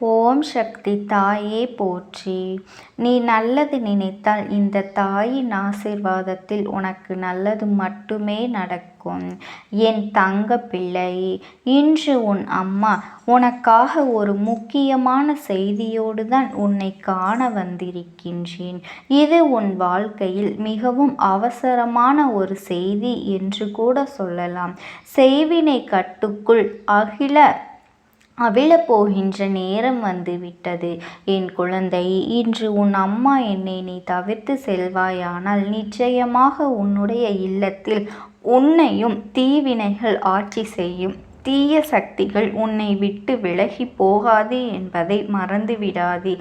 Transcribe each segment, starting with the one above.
ஓம் சக்தி தாயே போற்றி. நீ நல்லது நினைத்தால் இந்த தாயின் ஆசிர்வாதத்தில் உனக்கு நல்லது மட்டுமே நடக்கும். என் தங்க பிள்ளை இன்று உன் அம்மா உனக்காக ஒரு முக்கியமான செய்தியோடு தான் உன்னை காண வந்திருக்கின்றேன். இது உன் வாழ்க்கையில் மிகவும் அவசரமான ஒரு செய்தி என்று கூட சொல்லலாம். செய்வினை கட்டுக்குள் அகில அவிழப்போகின்ற நேரம் வந்துவிட்டது. என் குழந்தை இன்று உன் அம்மா என்னை நீ தவிர்த்து செல்வாயானால் நிச்சயமாக உன்னுடைய இல்லத்தில் உன்னையும் தீவினைகள் ஆட்சி செய்யும். தீய சக்திகள் உன்னை விட்டு விலகி போகாது என்பதை மறந்துவிடாதே.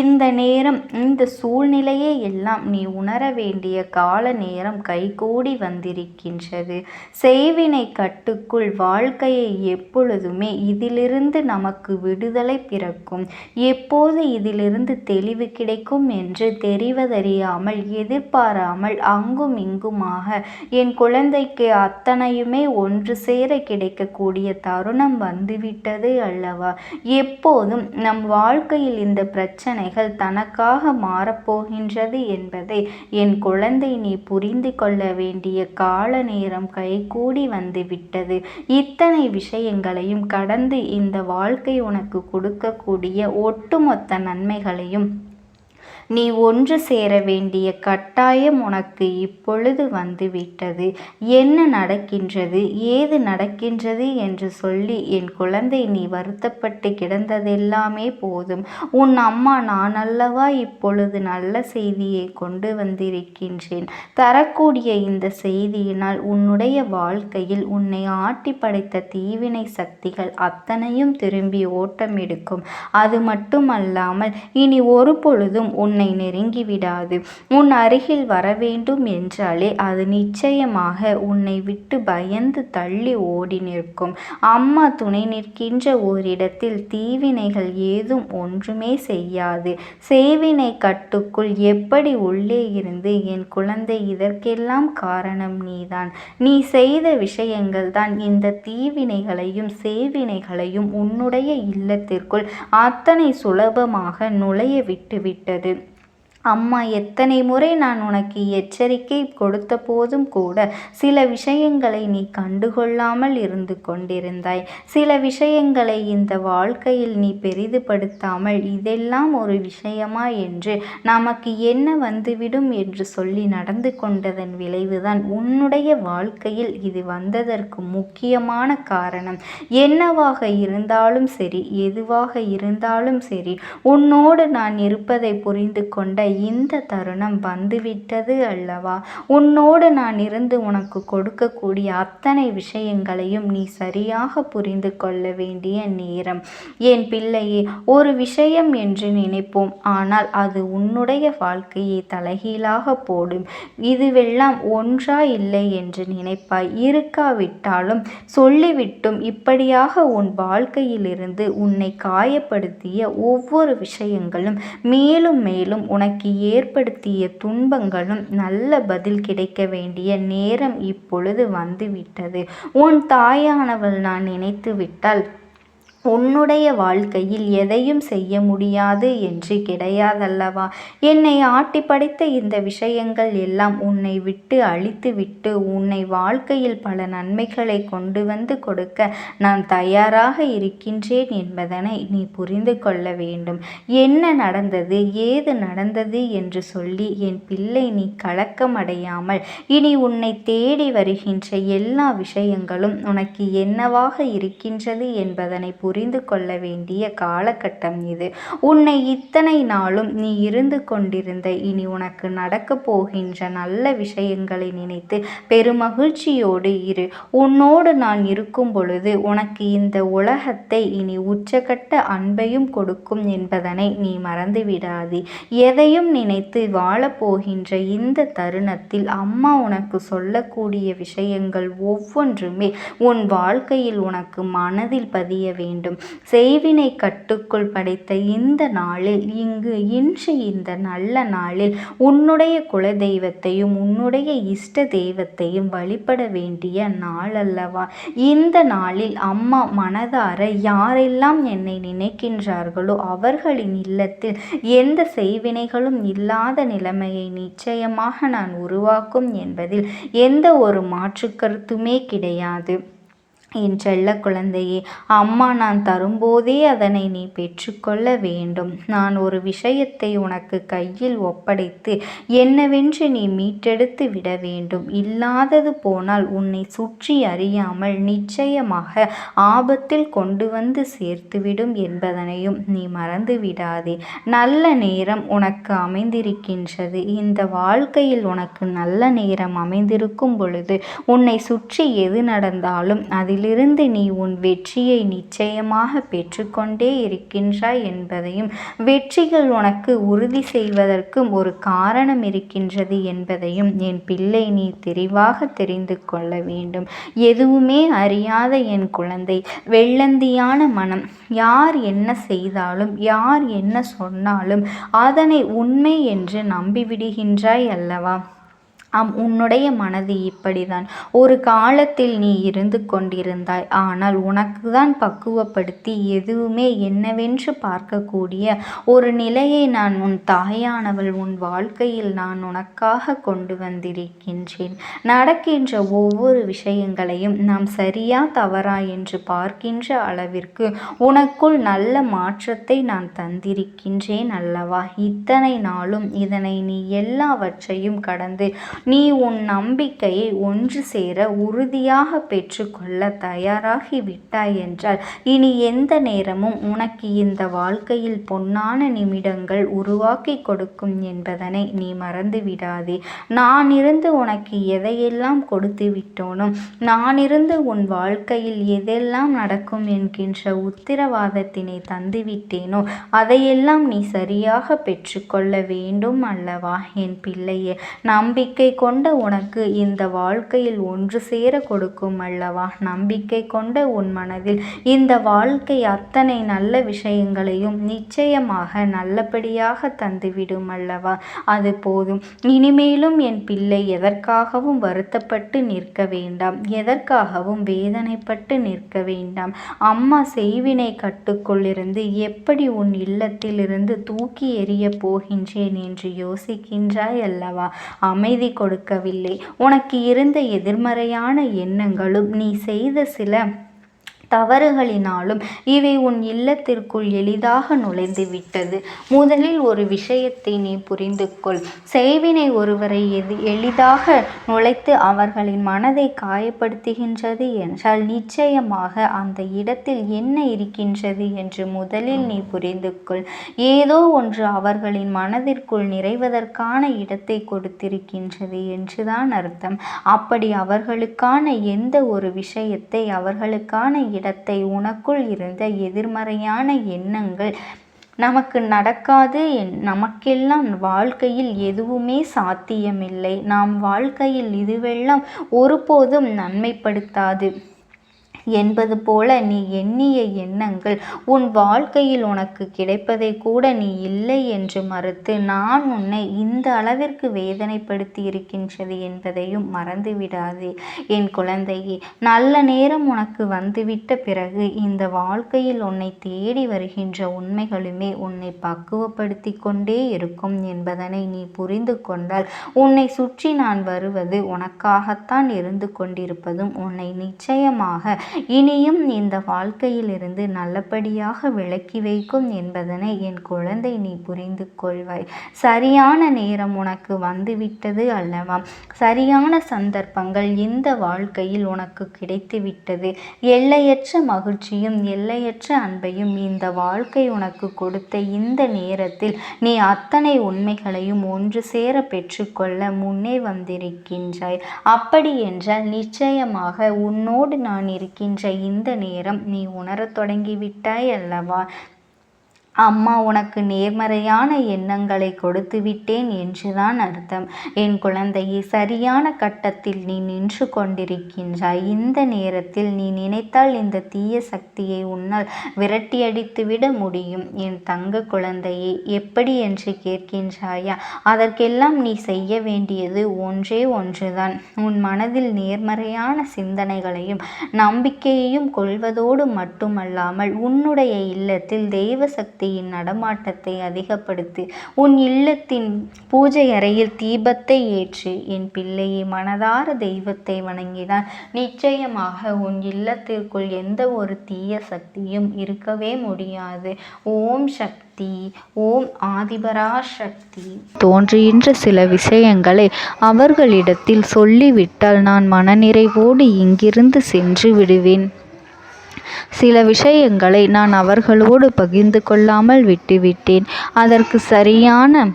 இந்த நேரம் இந்த சூழ்நிலையை எல்லாம் நீ உணர வேண்டிய கால நேரம் கைகூடி வந்திருக்கின்றது. செய்வினை கட்டுக்குள் வாழ்க்கையை எப்பொழுதுமே இதிலிருந்து நமக்கு விடுதலை பிறக்கும். எப்போது இதிலிருந்து தெளிவு கிடைக்கும் என்று தெரிவதறியாமல் எதிர்பாராமல் அங்கும் இங்குமாக என் குழந்தைக்கு அத்தனையுமே ஒன்று சேர கிடைக்கக்கூடிய தருணம் வந்துவிட்டது அல்லவா? எப்போதும் நம் வாழ்க்கையில் இந்த பிரச்சனைகள் தனக்காக மாறப்போகின்றது என்பதை என் குழந்தை நீ புரிந்து கொள்ள வேண்டிய கால நேரம் கைகூடி வந்துவிட்டது. இத்தனை விஷயங்களையும் கடந்து இந்த வாழ்க்கை உனக்கு கொடுக்கக்கூடிய ஒட்டுமொத்த நன்மைகளையும் நீ ஒன்று சேர வேண்டிய கட்டாயம் உனக்கு இப்பொழுது வந்துவிட்டது. என்ன நடக்கின்றது? ஏது நடக்கின்றது என்று சொல்லி என் குழந்தை நீ வருத்தப்பட்டு கிடந்ததெல்லாமே போதும். உன் அம்மா நான் அல்லவா இப்பொழுது நல்ல செய்தியை கொண்டு வந்திருக்கின்றேன்? தரக்கூடிய இந்த செய்தியினால் உன்னுடைய வாழ்க்கையில் உன்னை ஆட்டி படைத்த தீவினை சக்திகள் அத்தனையும் திரும்பி ஓட்டம் எடுக்கும் அது மட்டுமல்லாமல் இனி ஒரு பொழுதும் உன்னை உன்னை நெருங்கிவிடாது. உன் அருகில் வரவேண்டும் என்றாலே அது நிச்சயமாக உன்னை விட்டு பயந்து தள்ளி ஓடி நிற்கும். அம்மா துணை நிற்கின்ற ஓரிடத்தில் தீவினைகள் ஏதும் ஒன்றுமே செய்யாது. சேவினை கட்டுக்குள் எப்படி உள்ளே இருந்து என் குழந்தை இதற்கெல்லாம் காரணம் நீதான். நீ செய்த விஷயங்கள் தான் இந்த தீவினைகளையும் சேவினைகளையும் உன்னுடைய இல்லத்திற்குள் அத்தனை சுலபமாக நுழைய விட்டுவிட்டது. அம்மா எத்தனை முறை நான் உனக்கு எச்சரிக்கை கொடுத்த போதும் கூட சில விஷயங்களை நீ கண்டுகொள்ளாமல் இருந்து கொண்டிருந்தாய். சில விஷயங்களை இந்த வாழ்க்கையில் நீ பெரிதுபடுத்தாமல் இதெல்லாம் ஒரு விஷயமா என்று நமக்கு என்ன வந்துவிடும் என்று சொல்லி நடந்து கொண்டதன் விளைவுதான் உன்னுடைய வாழ்க்கையில் இது வந்ததற்கு முக்கியமான காரணம். என்னவாக இருந்தாலும் சரி எதுவாக இருந்தாலும் சரி உன்னோடு நான் இருப்பதை புரிந்து கொண்ட இந்த தருணம் வந்துவிட்டது அல்லவா? உன்னோடு நான் இருந்து உனக்கு கொடுக்கக்கூடிய அத்தனை விஷயங்களையும் நீ சரியாக புரிந்து கொள்ள வேண்டிய நேரம். என் பிள்ளையே ஒரு விஷயம் என்று நினைப்போம். ஆனால் அது உன்னுடைய வாழ்க்கையை தலைகீழாக போடும். இதுவெல்லாம் ஒன்றா இல்லை என்று நினைப்பாய். இருக்காவிட்டாலும் சொல்லிவிட்டும். இப்படியாக உன் வாழ்க்கையிலிருந்து உன்னை காயப்படுத்திய ஒவ்வொரு விஷயங்களும் மேலும் மேலும் உனக்கு தனக்கு ஏற்படுத்திய துன்பங்களும் நல்ல பதில் கிடைக்க வேண்டிய நேரம் இப்பொழுது வந்துவிட்டது. உன் தாயானவள் நான் நினைத்து விட்டால் உன்னுடைய வாழ்க்கையில் எதையும் செய்ய முடியாது என்று கிடையாதல்லவா? என்னை ஆட்டி படைத்த இந்த விஷயங்கள் எல்லாம் உன்னை விட்டு அழித்து விட்டு உன்னை வாழ்க்கையில் பல நன்மைகளை கொண்டு வந்து கொடுக்க நான் தயாராக இருக்கின்றேன் என்பதனை நீ புரிந்து கொள்ள வேண்டும். என்ன நடந்தது? ஏது நடந்தது? என்று சொல்லி என் பிள்ளை நீ கலக்கமடையாமல் இனி உன்னை தேடி வருகின்ற எல்லா விஷயங்களும் உனக்கு என்னவாக இருக்கின்றது என்பதனை புரிந்து கொள்ள வேண்டிய காலகட்டம் இது. உன்னை இத்தனை நாளும் நீ இருந்து கொண்டிருந்த இனி உனக்கு நடக்கப் போகின்ற நல்ல விஷயங்களை நினைத்து பெருமகிழ்ச்சியோடு இரு. உன்னோடு நான் இருக்கும் பொழுது உனக்கு இந்த உலகத்தை இனி உச்சகட்ட அன்பையும் கொடுக்கும் என்பதனை நீ மறந்துவிடாதே. எதையும் நினைத்து வாழப்போகின்ற இந்த தருணத்தில் அம்மா உனக்கு சொல்லக்கூடிய விஷயங்கள் ஒவ்வொன்றுமே உன் வாழ்க்கையில் உனக்கு மனதில் பதிய வேண்டும். வேண்டும். செய்வினை கட்டுக்குள் படைத்த இந்த நாளில் இங்கு இன்று இந்த நல்ல நாளில் உன்னுடைய குல தெய்வத்தையும் உன்னுடைய இஷ்ட தெய்வத்தையும் வழிபட வேண்டிய நாள் அல்லவா இந்த நாளில் அம்மா மனதார யாரெல்லாம் என்னை நினைக்கின்றார்களோ அவர்களின் இல்லத்தில் எந்த செய்வினைகளும் இல்லாத நிலைமையை நிச்சயமாக நான் உருவாக்கும் என்பதில் எந்த ஒரு மாற்று கருத்துமே கிடையாது. என் செல்ல குழந்தையே அம்மா நான் தரும்போதே அதனை நீ பெற்றுக்கொள்ள வேண்டும். நான் ஒரு விஷயத்தை உனக்கு கையில் ஒப்படைத்து என்னவென்று நீ மீட்டெடுத்து விட வேண்டும். இல்லாதது போனால் உன்னை சுற்றி அறியாமல் நிச்சயமாக ஆபத்தில் கொண்டு வந்து சேர்த்துவிடும் என்பதனையும் நீ மறந்து விடாதே. நல்ல நேரம் உனக்கு அமைந்திருக்கின்றது. இந்த வாழ்க்கையில் உனக்கு நல்ல நேரம் அமைந்திருக்கும் பொழுது உன்னை சுற்றி எது நடந்தாலும் அதில் அதிலிருந்து நீ உன் வெற்றியை நிச்சயமாக பெற்றுக்கொண்டே இருக்கின்றாய் என்பதையும் வெற்றிகள் உனக்கு உறுதி செய்வதற்கும் ஒரு காரணம் இருக்கின்றது என்பதையும் என் பிள்ளை நீ தெளிவாக தெரிந்து கொள்ள வேண்டும். எதுவுமே அறியாத என் குழந்தை வெள்ளந்தியான மனம் யார் என்ன செய்தாலும் யார் என்ன சொன்னாலும் அதனை உண்மை என்று நம்பிவிடுகின்றாய் அல்லவா? அம் உன்னுடைய மனது இப்படிதான். ஒரு காலத்தில் நீ இருந்து கொண்டிருந்தாய். ஆனால் உனக்கு தான் பக்குவப்படுத்தி எதுவுமே என்னவென்று பார்க்கக்கூடிய ஒரு நிலையை நான் உன் தாயானவள் உன் வாழ்க்கையில் நான் உனக்காக கொண்டு வந்திருக்கின்றேன். நடக்கின்ற ஒவ்வொரு விஷயங்களையும் நாம் சரியா தவறா என்று பார்க்கின்ற அளவிற்கு உனக்குள் நல்ல மாற்றத்தை நான் தந்திருக்கின்றேன் அல்லவா? இத்தனை நாளும் இதனை நீ எல்லாவற்றையும் கடந்து நீ உன் நம்பிக்கையை ஒன்று சேர உறுதியாக பெற்றுக்கொள்ள தயாராகி விட்டாய் என்றால் இனி எந்த நேரமும் உனக்கு இந்த வாழ்க்கையில் பொன்னான நிமிடங்கள் உருவாக்கி கொடுக்கும் என்பதனை நீ மறந்து விடாதே நான் இருந்து உனக்கு எதையெல்லாம் கொடுத்து விட்டோனோ நான் இருந்து உன் வாழ்க்கையில் எதெல்லாம் நடக்கும் என்கின்ற உத்திரவாதத்தினை தந்துவிட்டேனோ அதையெல்லாம் நீ சரியாக பெற்றுக்கொள்ள வேண்டும் அல்லவா என் பிள்ளையே? நம்பிக்கை கொண்ட உனக்கு இந்த வாழ்க்கையில் ஒன்று சேர கொடுக்கும் அல்லவா? நம்பிக்கை கொண்ட உன் மனதில் இந்த வாழ்க்கை அத்தனை நல்ல விஷயங்களையும் நிச்சயமாக நல்லபடியாக தந்துவிடும் அல்லவா? அது போதும். இனிமேலும் என் பிள்ளை எதற்காகவும் வருத்தப்பட்டு நிற்க வேண்டாம். எதற்காகவும் வேதனைப்பட்டு நிற்க வேண்டாம். அம்மா செய்வினை கட்டுக்குள்ளிருந்து எப்படி உன் இல்லத்திலிருந்து தூக்கி எறிய போகின்றேன் என்று யோசிக்கின்றாய் அல்லவா? அமைதி கொடுக்கவில்லை. உனக்கு இருந்த எதிர்மறையான எண்ணங்களும் நீ செய்த சில தவறுகளினாலும் இவை உன் இல்லத்திற்குள் எளிதாக நுழைந்து விட்டது முதலில் ஒரு விஷயத்தை நீ புரிந்து கொள் செய்வினை ஒருவரை எது எளிதாக நுழைத்து அவர்களின் மனதை காயப்படுத்துகின்றது என்றால் நிச்சயமாக அந்த இடத்தில் என்ன இருக்கின்றது என்று முதலில் நீ புரிந்து கொள் ஏதோ ஒன்று அவர்களின் மனதிற்குள் நிறைவதற்கான இடத்தை கொடுத்திருக்கின்றது என்றுதான் அர்த்தம். அப்படி அவர்களுக்கான எந்த ஒரு விஷயத்தை அவர்களுக்கான இடத்தை உனக்குள் இருந்த எதிர்மறையான எண்ணங்கள் நமக்கு நடக்காது. நமக்கெல்லாம் வாழ்க்கையில் எதுவுமே சாத்தியமில்லை. நாம் வாழ்க்கையில் இதுவெல்லாம் ஒருபோதும் நன்மைப்படுத்தாது. என்பது போல நீ எண்ணிய எண்ணங்கள் உன் வாழ்க்கையில் உனக்கு கிடைப்பதை கூட நீ இல்லை என்று மறுத்து நான் உன்னை இந்த அளவிற்கு வேதனைப்படுத்தி இருக்கின்றது என்பதையும் மறந்துவிடாதே என் குழந்தையே நல்ல நேரம் உனக்கு வந்துவிட்ட பிறகு இந்த வாழ்க்கையில் உன்னை தேடி வருகின்ற உண்மைகளுமே உன்னை பக்குவப்படுத்தி கொண்டே இருக்கும் என்பதனை நீ புரிந்து கொண்டால் உன்னை சுற்றி நான் வருவது உனக்காகத்தான் இருந்து கொண்டிருப்பதும் உன்னை நிச்சயமாக இனியும் இந்த வாழ்க்கையிலிருந்து நல்லபடியாக விளக்கி வைக்கும் என்பதனை என் குழந்தை நீ புரிந்து கொள்வாய். சரியான நேரம் உனக்கு வந்துவிட்டது அல்லவா? சரியான சந்தர்ப்பங்கள் இந்த வாழ்க்கையில் உனக்கு கிடைத்துவிட்டது. எல்லையற்ற மகிழ்ச்சியும் எல்லையற்ற அன்பையும் இந்த வாழ்க்கை உனக்கு கொடுத்த இந்த நேரத்தில் நீ அத்தனை உண்மைகளையும் ஒன்று சேர பெற்றுக்கொள்ள முன்னே வந்திருக்கின்றாய். அப்படி என்றால் நிச்சயமாக உன்னோடு நான் இருக்கின்ற இருக்கின்ற இந்த நேரம் நீ உணரத் தொடங்கிவிட்டாய் அல்லவா? அம்மா உனக்கு நேர்மறையான எண்ணங்களை கொடுத்து விட்டேன் என்றுதான் அர்த்தம். என் குழந்தையை சரியான கட்டத்தில் நீ நின்று கொண்டிருக்கின்றாய். இந்த நேரத்தில் நீ நினைத்தால் இந்த தீய சக்தியை உன்னால் விரட்டியடித்துவிட முடியும். என் தங்க குழந்தையை எப்படி என்று கேட்கின்றாயா? அதற்கெல்லாம் நீ செய்ய வேண்டியது ஒன்றே ஒன்றுதான். உன் மனதில் நேர்மறையான சிந்தனைகளையும் நம்பிக்கையையும் கொள்வதோடு மட்டுமல்லாமல் உன்னுடைய இல்லத்தில் தெய்வ சக்தி சக்தியின் நடமாட்டத்தை அதிகப்படுத்தி உன் இல்லத்தின் பூஜை அறையில் தீபத்தை ஏற்று என் பிள்ளையை மனதார தெய்வத்தை வணங்கினால் நிச்சயமாக உன் இல்லத்திற்குள் எந்த ஒரு தீய சக்தியும் இருக்கவே முடியாது. ஓம் சக்தி ஓம் ஆதிபரா சக்தி. தோன்றுகின்ற சில விஷயங்களை அவர்களிடத்தில் சொல்லிவிட்டால் நான் மனநிறைவோடு இங்கிருந்து சென்று விடுவேன். சில விஷயங்களை நான் அவர்களோடு பகிர்ந்து கொள்ளாமல் விட்டுவிட்டேன். அதற்கு சரியான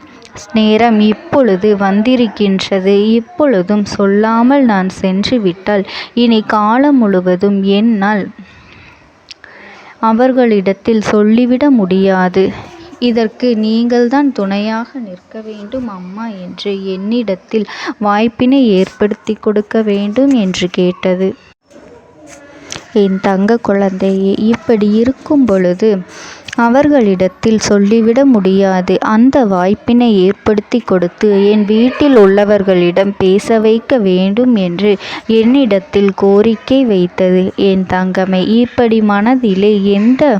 நேரம் இப்பொழுது வந்திருக்கின்றது. இப்பொழுதும் சொல்லாமல் நான் சென்று விட்டால் இனி காலம் முழுவதும் என்னால் அவர்களிடத்தில் சொல்லிவிட முடியாது. இதற்கு நீங்கள்தான் துணையாக நிற்க வேண்டும். அம்மா என்று என்னிடத்தில் வாய்ப்பினை ஏற்படுத்தி கொடுக்க வேண்டும் என்று கேட்டது. என் தங்க குழந்தையே இப்படி இருக்கும் பொழுது அவர்களிடத்தில் சொல்லிவிட முடியாது. அந்த வாய்ப்பினை ஏற்படுத்தி கொடுத்து என் வீட்டில் உள்ளவர்களிடம் பேச வைக்க வேண்டும் என்று என்னிடத்தில் கோரிக்கை வைத்தது. என் தங்கமே இப்படி மனதிலே எந்த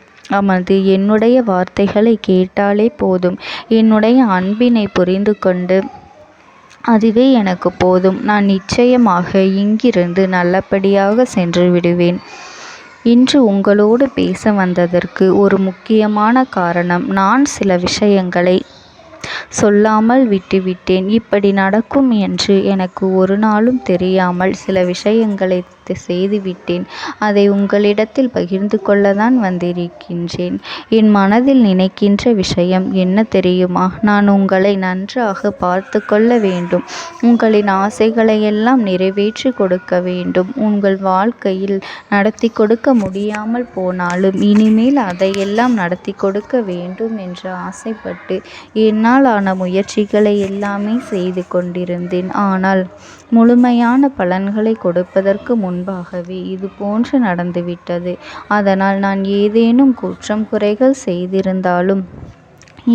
அமர்ந்து என்னுடைய வார்த்தைகளை கேட்டாலே போதும். என்னுடைய அன்பினை புரிந்து கொண்டு அதுவே எனக்கு போதும். நான் நிச்சயமாக இங்கிருந்து நல்லபடியாக சென்று விடுவேன். இன்று உங்களோடு பேச வந்ததற்கு ஒரு முக்கியமான காரணம். நான் சில விஷயங்களை சொல்லாமல் விட்டுவிட்டேன். இப்படி நடக்கும் என்று எனக்கு ஒரு நாளும் தெரியாமல் சில விஷயங்களை செய்துவிட்டேன். அதை உங்களிடத்தில் பகிர்ந்து கொள்ளதான் வந்திருக்கின்றேன். என் மனதில் நினைக்கின்ற விஷயம் என்ன தெரியுமா? நான் உங்களை நன்றாக பார்த்து கொள்ள வேண்டும். உங்களின் ஆசைகளை எல்லாம் நிறைவேற்றி கொடுக்க வேண்டும். உங்கள் வாழ்க்கையில் நடத்தி கொடுக்க முடியாமல் போனாலும் இனிமேல் அதையெல்லாம் நடத்தி கொடுக்க வேண்டும் என்று ஆசைப்பட்டு என்னால் ஆன முயற்சிகளை எல்லாமே செய்து கொண்டிருந்தேன். ஆனால் முழுமையான பலன்களை கொடுப்பதற்கு முன்பாகவே இது போன்று நடந்துவிட்டது. அதனால் நான் ஏதேனும் குற்றம் குறைகள் செய்திருந்தாலும்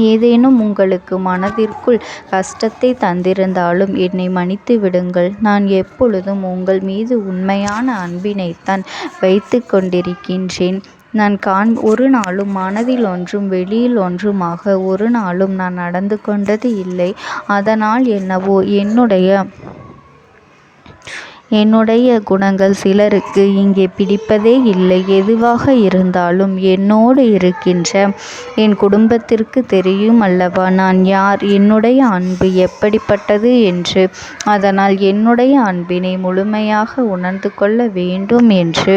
ஏதேனும் உங்களுக்கு மனதிற்குள் கஷ்டத்தை தந்திருந்தாலும் என்னை மன்னித்து விடுங்கள். நான் எப்பொழுதும் உங்கள் மீது உண்மையான அன்பினைத்தான் வைத்து கொண்டிருக்கின்றேன். நான் காண் ஒரு நாளும் மனதில் ஒன்றும் வெளியில் ஒன்றுமாக ஒரு நாளும் நான் நடந்து கொண்டது இல்லை. அதனால் என்னவோ என்னுடைய என்னுடைய குணங்கள் சிலருக்கு இங்கே பிடிப்பதே இல்லை. எதுவாக இருந்தாலும் என்னோடு இருக்கின்ற என் குடும்பத்திற்கு தெரியும் அல்லவா? நான் யார்? என்னுடைய அன்பு எப்படிப்பட்டது என்று. அதனால் என்னுடைய அன்பினை முழுமையாக உணர்ந்து கொள்ள வேண்டும் என்று.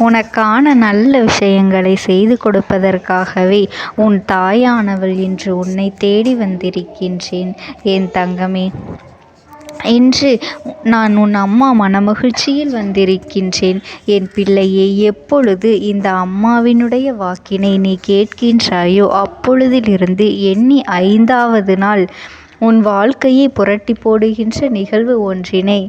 உனக்கான நல்ல விஷயங்களை செய்து கொடுப்பதற்காகவே உன் தாயானவள் இன்று உன்னை தேடி வந்திருக்கின்றேன். என் தங்கமே இன்று நான் உன் அம்மா மனமகிழ்ச்சியில் வந்திருக்கின்றேன். என் பிள்ளையே எப்பொழுது இந்த அம்மாவினுடைய வாக்கினை நீ கேட்கின்றாயோ அப்பொழுதிலிருந்து எண்ணி ஐந்தாவது நாள் உன் வாழ்க்கையை புரட்டி போடுகின்ற நிகழ்வு ஒன்றினை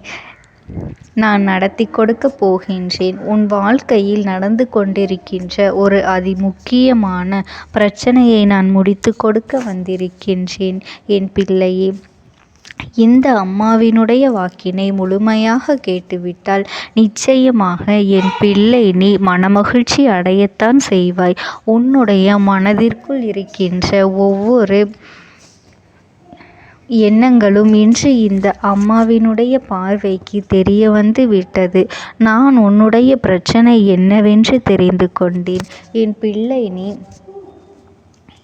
நான் நடத்தி கொடுக்கப் போகின்றேன். உன் வாழ்க்கையில் நடந்து கொண்டிருக்கின்ற ஒரு அதி முக்கியமான பிரச்சனையை நான் முடித்து கொடுக்க வந்திருக்கின்றேன். என் பிள்ளையே இந்த அம்மாவினுடைய வாக்கினை முழுமையாக கேட்டுவிட்டால் நிச்சயமாக என் பிள்ளை நீ மனமகிழ்ச்சி அடையத்தான் செய்வாய். உன்னுடைய மனதிற்குள் இருக்கின்ற ஒவ்வொரு எண்ணங்களும் இன்று இந்த அம்மாவினுடைய பார்வைக்கு தெரிய வந்து விட்டது. நான் உன்னுடைய பிரச்சனை என்னவென்று தெரிந்து கொண்டேன். என் பிள்ளை நீ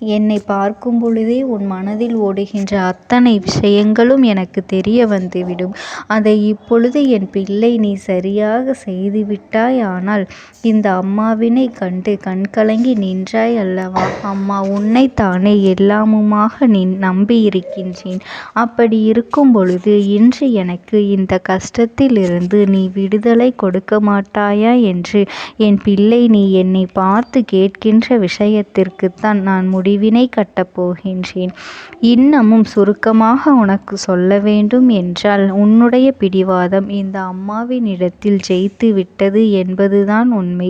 என்னை பார்க்கும் பொழுதே உன் மனதில் ஓடுகின்ற அத்தனை விஷயங்களும் எனக்கு தெரிய வந்துவிடும். அதை இப்பொழுது என் பிள்ளை நீ சரியாக செய்துவிட்டாய் ஆனால் இந்த அம்மாவினை கண்டு கண்கலங்கி நின்றாய் அல்லவா? அம்மா உன்னைத்தானே எல்லாமுமாக நீ நம்பியிருக்கின்றேன். அப்படி இருக்கும் பொழுது இன்று எனக்கு இந்த கஷ்டத்திலிருந்து நீ விடுதலை கொடுக்க மாட்டாயா என்று என் பிள்ளை நீ என்னை பார்த்து கேட்கின்ற விஷயத்திற்குத்தான் நான் முடி முடிவினை கட்டப் போகின்றேன் இன்னமும் சுருக்கமாக உனக்கு சொல்ல வேண்டும் என்றால் உன்னுடைய பிடிவாதம் இந்த அம்மாவினிடத்தில் ஜெயித்து விட்டது என்பதுதான் உண்மை.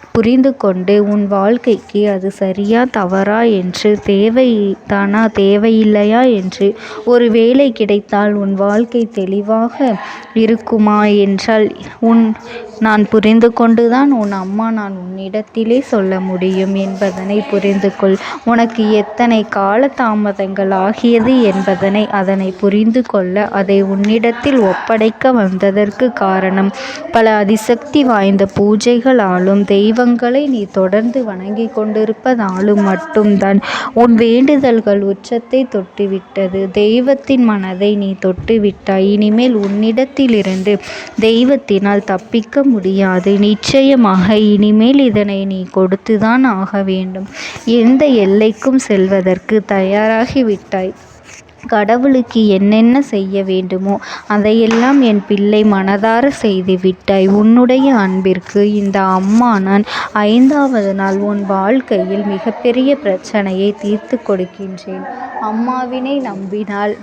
புரிந்து கொண்டு உன் வாழ்க்கைக்கு அது சரியா தவறா என்று தேவை தானா தேவையில்லையா என்று ஒரு வேலை கிடைத்தால் உன் வாழ்க்கை தெளிவாக இருக்குமா? என்றால் உன் நான் புரிந்து கொண்டுதான் உன் அம்மா நான் உன்னிடத்திலே சொல்ல முடியும் என்பதனை புரிந்து கொள். உனக்கு எத்தனை கால தாமதங்கள் ஆகியது என்பதனை அதனை புரிந்து கொள்ள அதை உன்னிடத்தில் ஒப்படைக்க வந்ததற்கு காரணம். பல அதிசக்தி வாய்ந்த பூஜைகளாலும் தெய்வங்களை நீ தொடர்ந்து வணங்கி கொண்டிருப்பதாலும் மட்டும்தான். உன் வேண்டுதல்கள் உச்சத்தை தொட்டுவிட்டது. தெய்வத்தின் மனதை நீ தொட்டுவிட்டாய். இனிமேல் உன்னிடத்திலிருந்து தெய்வத்தினால் தப்பிக்க முடியாது. நிச்சயமாக இனிமேல் இதனை நீ கொடுத்துதான் ஆக வேண்டும். எந்த எல்லைக்கும் செல்வதற்கு தயாராகிவிட்டாய். கடவுளுக்கு என்னென்ன செய்ய வேண்டுமோ அதையெல்லாம் என் பிள்ளை மனதார செய்து விட்டாய். உன்னுடைய அன்பிற்கு இந்த அம்மா நான் ஐந்தாவது நாள் உன் வாழ்க்கையில் மிகப்பெரிய பிரச்சனையை தீர்த்து கொடுக்கின்றேன். அம்மாவினை நம்பினால்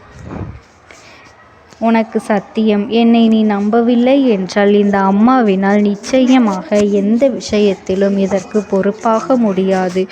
உனக்கு சத்தியம். என்னை நீ நம்பவில்லை என்றால் இந்த அம்மாவினால் நிச்சயமாக எந்த விஷயத்திலும் இதற்கு பொறுப்பாக முடியாது.